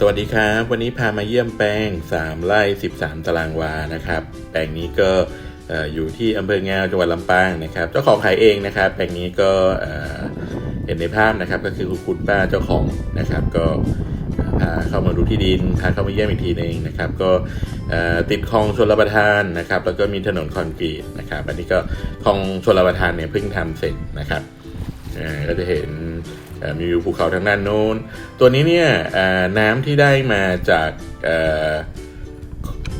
สวัสดีครับ วันนี้พามาเยี่ยมแปลง 3 ไร่ 13 ตารางวานะครับ แปลงนี้ก็ออยู่ที่อำเภองาวจังหวัดลำปางนะครับ เจ้าของขายเองนะครับ แปลงนี้ก็เห็นในภาพนะครับก็คือคุณป้าเจ้าของนะครับ ก็พาเข้ามาดูที่ดินพาเข้ามาเยี่ยมอีกทีหนึงนะครับ ก็ติดคลองชลประทานนะครับ แล้วก็มีถนนคอนกรีตนะครับ อันนี้ก็คลองชลประทานเนี่ยเพิ่งทำเสร็จนะครับก็จะเห็น มีวิวภูเขาทางด้านโน้น ตัวนี้เนี่ยน้ำที่ได้มาจากเอ่อ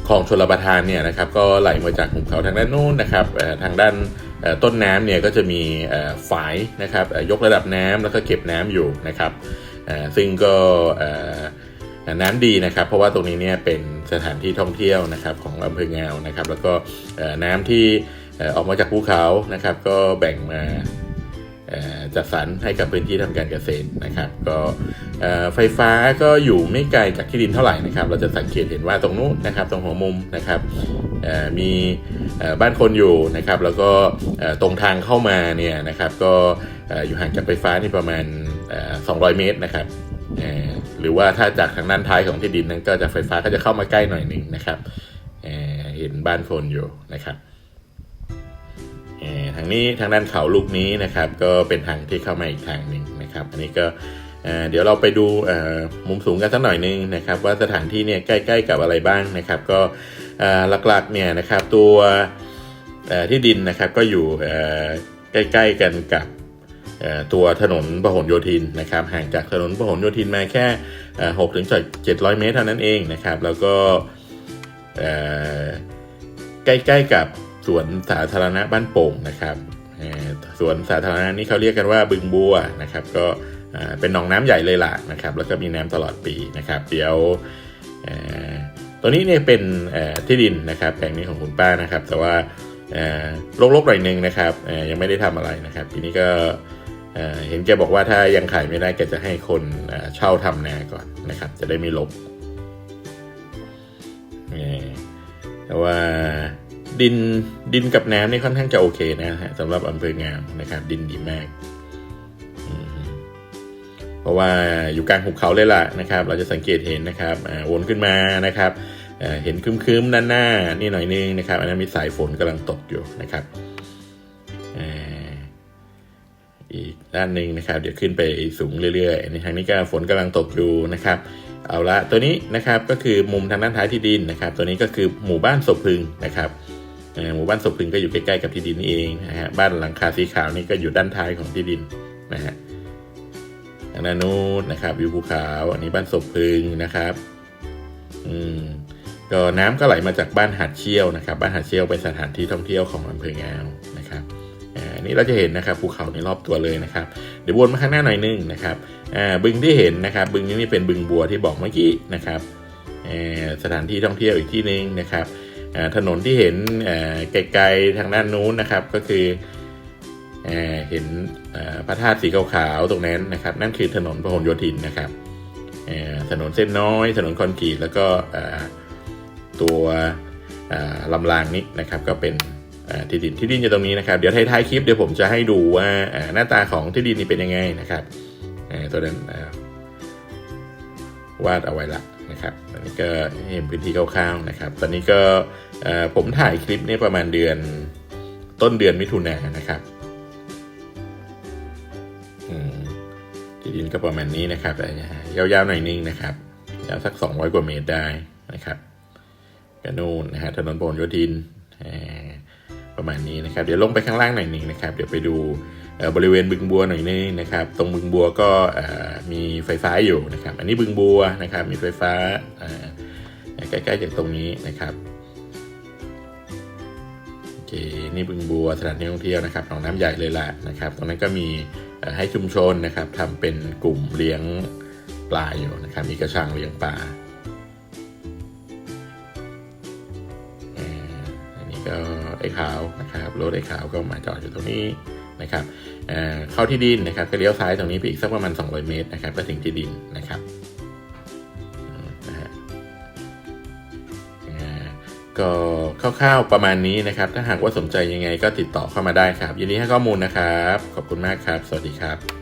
คลองชลประทานเนี่ยนะครับก็ไหลมาจากภูเขาทางด้านโน้นนะครับทางด้านต้นน้ำเนี่ยก็จะมีฝายนะครับยกระดับน้ำแล้วก็เก็บน้ำอยู่นะครับซึ่งก็น้ำดีนะครับ เพราะว่าตรงนี้เนี่ยเป็นสถานที่ท่องเที่ยวนะครับของอำเภอเงานะครับ แล้วก็น้ำที่ออกมาจากภูเขานะครับ ก็แบ่งมา จัดสรรให้กับพื้นที่ทำการเกษตรนะครับ ก็ไฟฟ้าก็อยู่ไม่ไกลจากที่ดินเท่าไหร่นะครับ เราจะสังเกตเห็นว่าตรงนู้นนะครับ ตรงหัวมุมนะครับมีบ้านคนอยู่นะครับ แล้วก็ตรงทางเข้ามาเนี่ยนะครับ ก็อยู่ห่างจากไฟฟ้านี่ประมาณเอ่อ200 เมตรนะครับหรือว่าถ้าจากทางด้านท้ายของที่ดินนั้นก็จะไฟฟ้าก็จะเข้ามาใกล้หน่อยหนึ่งนะครับเห็นบ้านคนอยู่นะครับ ทางนี้ทางด้านเขาลูกนี้นะครับก็เป็นทางที่เข้ามาอีกทางหนึ่งนะครับ อันนี้ก็เเดี๋ยวเราไปดูมุมสูงกันสักหน่อยนึงนะครับ ว่าสถานที่เนี่ยใกล้ๆกับอะไรบ้างนะครับ ก็หลักๆเนี่ยนะครับตัวที่ดินนะครับก็อยู่ใกล้ๆกันกับตัวถนนพหลโยธินนะครับ ห่างจากถนนพหลโยธินมาแค่หกถึงเจ็ดร้อยเมตรเท่านั้นเองนะครับ แล้วก็ใกล้ๆกับ สวนสาธารณะบ้านโป่งนะครับสวนสาธารณะนี้เขาเรียกกันว่าบึงบัวนะครับ ก็เป็นหนองน้ำใหญ่เลยล่ะนะครับ แล้วก็มีน้ำตลอดปีนะครับ เดี๋ยวตัวนี้เนี่ยเป็นที่ดินนะครับแปลงนี้ของคุณป้านะครับ แต่ว่าเอ่อรกๆหน่อยนึงนะครับยังไม่ได้ทำอะไรนะครับ ทีนี้ก็เห็นแกบอกว่าถ้ายังขายไม่ได้แกจะให้คนเช่าทำนาก่อนนะครับ จะได้ไม่ลบแต่ว่า ดินดินกับน้ำนี่ค่อนข้างจะโอเคนะฮะสำหรับอำเภองามนะครับ ดินดีมาก เพราะว่าอยู่กลางหุบเขาเลยล่ะนะครับ เราจะสังเกตเห็นนะครับวนขึ้นมานะครับเห็นคืมๆด้านหน้านี่หน่อยนึงนะครับ อันนั้นมีสายฝนกำลังตกอยู่นะครับอีกด้านหนึ่งนะครับ เดี๋ยวขึ้นไปสูงเรื่อยๆในทางนี้ก็ฝนกำลังตกอยู่นะครับ เอาละตัวนี้นะครับก็คือมุมทางด้านท้ายที่ดินนะครับ ตัวนี้ก็คือหมู่บ้านศพพึงนะครับ หมู่บ้านศพพึงก็อยู่ใกล้ๆกับที่ดินเองนะฮะบ้านหลังคาสีขาวนี่ก็อยู่ด้านท้ายของที่ดินนะฮะทางด้นนู้นนะครับวิวภูเขาอันนี้บ้านศพพึงนะครับ อืมก็น้ำก็ไหลมาจากบ้านหาดเชี่ยวนะครับ บ้านหาดเชี่ยวเป็นสถานที่ท่องเที่ยวของอำเภองาวนะครับอ่าอันนี้เราจะเห็นนะครับภูเขาในรอบตัวเลยนะครับ เดี๋ยววนมาข้างหน้าหน่อยนึงนะครับอ่าบึงที่เห็นนะครับ บึงนี้เป็นบึงบัวที่บอกเมื่อกี้นะครับอ่อสถานที่ท่องเที่ยวอีกที่หนึ่งนะครับ ถนนที่เห็นไกลๆทางด้านนู้นนะครับก็คือเอ่อเห็นพระธาตุสีขาวๆตรงนั้นนะครับ นั่นคือถนนพหลโยธินนะครับถนนเส้นน้อย ถนนคอนกรีตแล้วก็ตัวลำรางนี้นะครับก็เป็นที่ดินที่ดินอยู่ตรงนี้นะครับ เดี๋ยวท้ายๆคลิปเดี๋ยวผมจะให้ดูว่าหน้าตาของที่ดินนี่เป็นยังไงนะครับตัวนั้นวาดเอาไว้ละ นะครับอันนี้ก็เห็นพื้นที่คร่าวๆนะครับ ตอนนี้ก็ผมถ่ายคลิปนี้ประมาณเดือนต้นเดือนมิถุนายนนะครับที่ดินก็ประมาณนี้นะครับยาวๆหน่อยนึงนะครับยาวสัก200กว่าเมตรได้นะครับกระนูนนะฮะถนนพหลโยธินประมาณนี้นะครับ เดี๋ยวลงไปข้างล่างหน่อยนึงนะครับ เดี๋ยวไปดู บริเวณบึงบัวหน่อยนึงนะครับ ตรงบึงบัวก็มีไฟฟ้าอยู่นะครับ อันนี้บึงบัวนะครับ มีไฟฟ้าใกล้ๆจากตรงนี้นะครับโอเคนี่บึงบัวสถานที่ท่องเที่ยวนะครับหนองน้ำใหญ่เลยละนะครับ ตรงนั้นก็มีให้ชุมชนนะครับทำเป็นกลุ่มเลี้ยงปลาอยู่นะครับ มีกระชังเลี้ยงปลาอันนี้ก็ไอ้ขาวนะครับรถไอ้ขาวก็มาจอดอยู่ตรงนี้ นะครับเเข้าที่ดินนะครับก็เลี้ยวซ้ายตรงนี้ไปอีกสักประมาณ 200 เมตรนะครับก็ถึงที่ดินนะครับนะฮะก็คร่าวๆประมาณนี้นะครับ ถ้าหากว่าสนใจยังไงก็ติดต่อเข้ามาได้ครับ ยินดีให้ข้อมูลนะครับ ขอบคุณมากครับ สวัสดีครับ